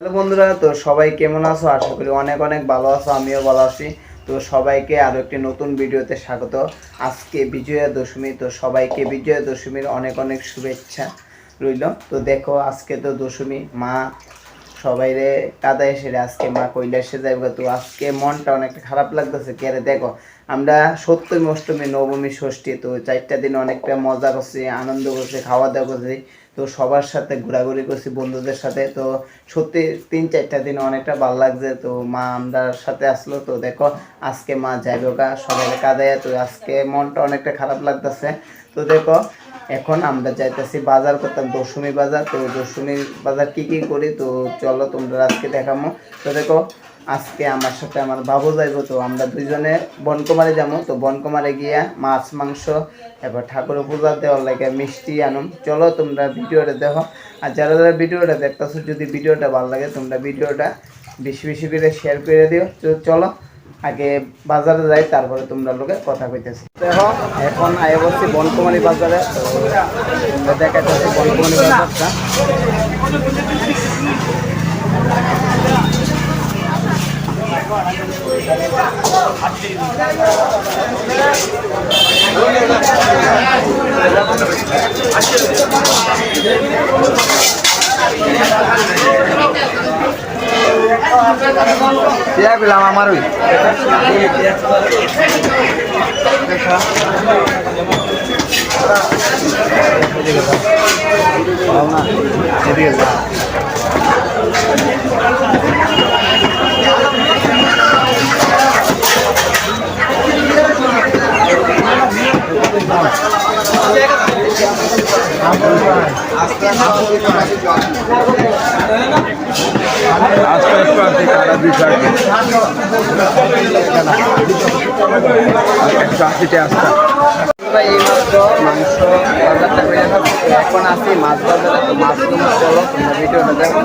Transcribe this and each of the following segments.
Hello বন্ধুরা, তো সবাই কেমন আছো? আশা করি অনেক অনেক ভালো আছো, আমিও ভালো আছি। তো সবাইকে আরও একটি নতুন ভিডিওতে স্বাগত। আজকে বিজয়া দশমী, তো সবাইকে বিজয়া দশমীর অনেক অনেক শুভেচ্ছা রইল। তো দেখো, আজকে তো দশমী, মা সবাই রে কাদায় এসে রে, আজকে মা কৈলাসে যাইব। তো আজকে মনটা অনেকটা খারাপ লাগতেছে, কে রে দেখো। আমরা সপ্তমী, অষ্টমী, নবমী, ষষ্ঠী, তো চারটা দিন অনেকটা মজা করছি, আনন্দ করছি, খাওয়া দাওয়া করছি। তো সবার সাথে ঘোরাঘুরি করছি, বন্ধুদের সাথে। তো সত্যি তিন চারটা দিন অনেকটা ভালো লাগছে। তো মা আমরার সাথে আসলো। তো দেখো, আজকে মা যাইব গা সবাই কাঁদায়। তো আজকে মনটা অনেকটা খারাপ লাগতেছে। তো দেখো, এখন আমরা যাইতেছি বাজার করতাম, দশমী বাজার। তো দশমী বাজার কি কি করি? তো চলো, তোমরা আজকে দেখামো। তো দেখো আজকে আমার সাথে আমার বাবু যাইবো, তো আমরা দুইজনে বনকুমারে যাব। তো বনকুমারে গিয়া মাছ, মাংস, এবার ঠাকুরের পূজা দেওয়ার লাগে মিষ্টি আনুম। চলো তোমরা ভিডিওটা দেখো। আর যারা যারা ভিডিওটা দেখতেছো, যদি ভিডিওটা ভালো লাগে, তোমরা ভিডিওটা বেশি বেশি করে শেয়ার করে দিও। তো চলো, আগে বাজারে যাই, তারপরে তোমরা লোকে কথা কইতেছি। দেখো, এখন আয় বলছি বনকুমারী বাজারে। তোমরা দেখাচ্ছি বনকুমারী বাজারটা। দিয়া পেলাম আমার ওই আস্তে একটু আছে কাটা দুইশো আশি একশো আশিতে আসতা আমরা এই মাত্র মাংস বাজারটা করে। এখন আছি মাছ বাজারে চলো তোমরা ভিডিওটা দেখো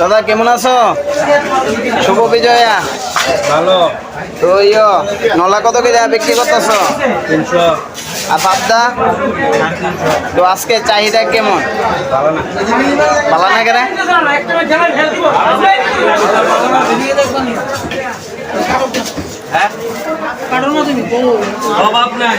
দাদা কেমন আছো? শুভ বিজয়া। ভালো। তো ইয় নলা কত করে বিক্রি করতেছ? তিনশো। আর পাবদা? তো আজকে চাহিদা কেমন? ভালো না। ভালো না কেন? অভাব নাই। অভাব নাই।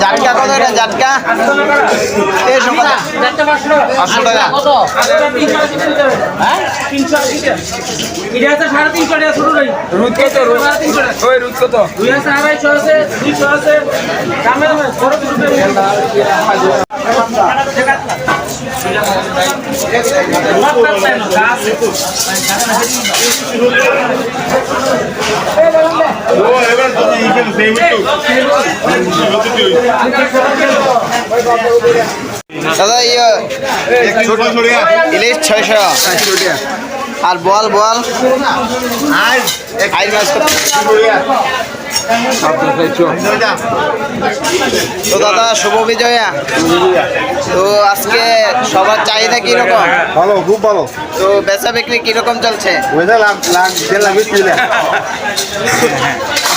জাটকা কত এটা জাটকা? এই সব টাকা। কত? দাদা ইয়ে ইলিশ ছয়শো আর বল বল মাছ কত? তো দাদা শুভ বিজয়া। তো আজকে সবার চাহিদা কীরকম? ভালো খুব ভালো। তো বেচা বিক্রি কীরকম চলছে? লাখ দেড় লাখ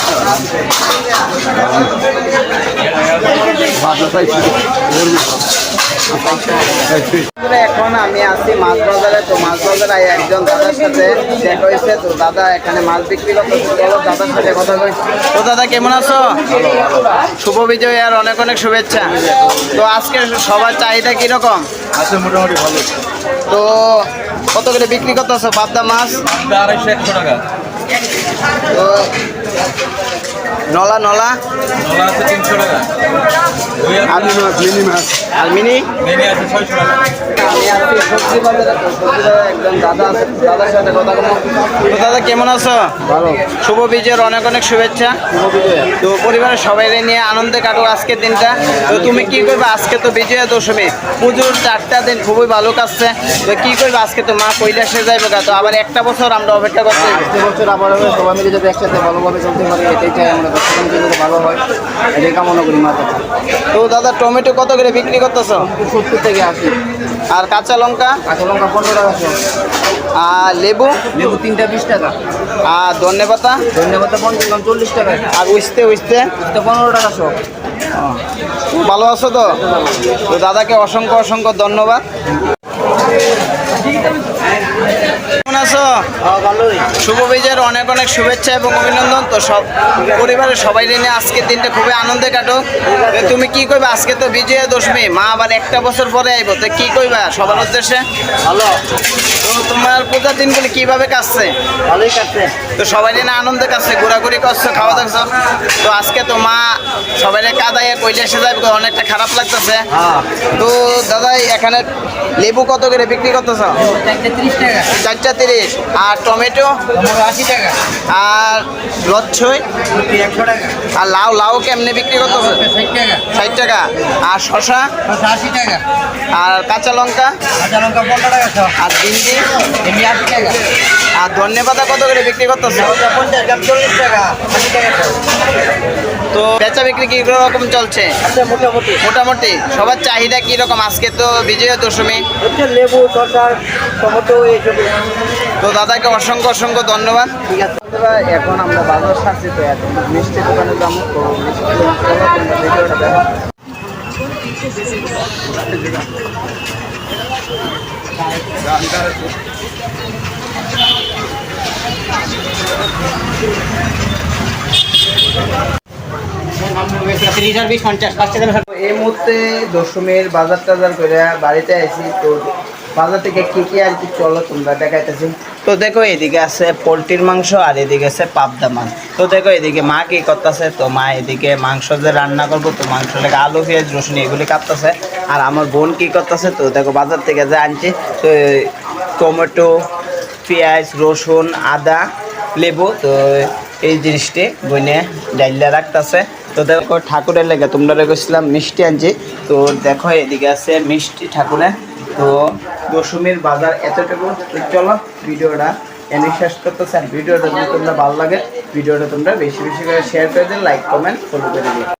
এখন আমি আছি মাছ বাজারে। তো মাছ বাজারে একজন দাদার সাথে দেখা হয়েছে। তো দাদা এখানে মাছ বিক্রি করতেছে। চলো দাদার সাথে কথা কই তো দাদা কেমন আছো? শুভ বিজয় আর অনেক অনেক শুভেচ্ছা। তো আজকে সবার চাহিদা কীরকম? আছে মোটামুটি ভালো। তো কত করে বিক্রি করতেছো? পাবদা মাছ? আড়াইশো একশো টাকা। তো নলা নলা। নলা আছে তিনশো টাকা। রুই আর মিনি মাছ। আর মিনি? আছে ছয়শো টাকা। আমি সবজি বাজারে তো সবজি একজন দাদা আছে দাদার সাথে কথা বলব। দাদা কেমন আছো? ভালো। শুভ বিজয়ের অনেক অনেক শুভেচ্ছা। তো পরিবারের সবাই নিয়ে আনন্দে কাটো আজকের দিনটা। তো তুমি কি করবে আজকে তো বিজয়া দশমী? পুজোর চারটা দিন খুবই ভালো কাটছে। তো কি করবে আজকে তো মা কৈলাসে যাইবে তো আবার একটা বছর আমরা অপেক্ষা আজকে বছর আবার সবাই মিলে যাতে একসাথে ভালোভাবে চলতে পারি এটাই চাই আমরা। দর্শক ভালো হয় এটাই কামনা করি কাছে। তো দাদা টমেটো কত করে বিক্রি করতেছ? সত্তর থেকে আশি। আর কাঁচা লঙ্কা? কাঁচা লঙ্কা পনেরো টাকা আর লেবু? লেবু তিনটা বিশ টাকা। আর ধনে পাতা? ধন্যবাদ পঞ্চাশ চল্লিশ টাকা। আর উঠতে উঠতে পনেরো টাকা সব। ভালো আছো তো? তো দাদাকে অসংখ্য অসংখ্য ধন্যবাদ। আছো? শুভ বিজয়ের অনেক অনেক শুভেচ্ছা এবং অভিনন্দন। তো সব পরিবারের সবাই নিয়ে আজকের দিনটা খুবই আনন্দে কাটো তুমি কি কইবা আজকে তো বিজয়া দশমী। মা আবার একটা বছর পরে আইব। তো কি কইবা সবার উদ্দেশ্যে? ভালো। তো তোমার পূজার দিনগুলি কীভাবে কাটছে? ভালোই কাটছে। তো সবাই নিয়ে আনন্দে কাটছে ঘোরাঘুরি করছ খাওয়া দাওয়া তো আজকে তো মা সবাই কাদাইয়ে কইলে এসে যাবে অনেকটা খারাপ লাগতেছে। হ্যাঁ। তো দাদা এখানে লেবু কত করে বিক্রি করতেছ? চারটে ত্রিশ টাকা। চারটা আর টমেটো? আশি টাকা আর লচ্ছই? একশো টাকা আর লাউ লাউ কেমনে বিক্রি ষাট টাকা ষাট টাকা। আর শশা আশি টাকা আর কাঁচা লঙ্কা? কাঁচা লঙ্কা পনেরো টাকা আর ভিন্ডি? আশি টাকা আর ধনে পাতা কত করে বিক্রি করতেছে? পঞ্চাশ গ্রাম চল্লিশ টাকা আশি টাকা তো বেচা বিক্রি কি রকম চলছে? আচ্ছা মোটামুটি। মোটামুটি। সবার চাহিদা কি রকম? আজকে তো বিজয়া দশমী। লেবু শসা টমেটো এইসব। তো দাদাকে অসংখ্য অসংখ্য ধন্যবাদ। ঠিক আছে। এখন আমরা বাজার সাথে তো এখন মিষ্টি দোকানে যাব। তো ভিডিওটা দেখো। এই মুহূর্তে দশমীর বাজার টাজার করে বাড়িতে আইছি। তো বাজার থেকে কি কি আর কি চলো তোমরা দেখাইতেছি। তো দেখো, এদিকে আছে পোলট্রির মাংস আর এদিকে আছে পাবদা মাছ। তো দেখো, এদিকে মা কি করতেছে? তো মা এদিকে মাংস যে রান্না করব, তো মাংস লেগে আলু, পেঁয়াজ, রসুন এগুলি কাটতেছে। আর আমার বোন কি করতেছে? তো দেখো, বাজার থেকে যে আনছি, তো টমেটো, পেঁয়াজ, রসুন, আদা, লেবু, তো এই জিনিসটি বইনে ডাইলে রাখতেছে। তো দেখো, ঠাকুরের লেগে তোমরা রেখেছিলাম মিষ্টি আনছি। তো দেখো, এদিকে আছে মিষ্টি ঠাকুরের। তো দশমীর বাজার এতটুকু। চলো, ভিডিওটা এনে শেষ করতে আর ভিডিওটা যদি তোমরা ভালো লাগে, ভিডিওটা তোমরা বেশি বেশি করে শেয়ার করে দিন লাইক কমেন্ট ফলো করে দিও।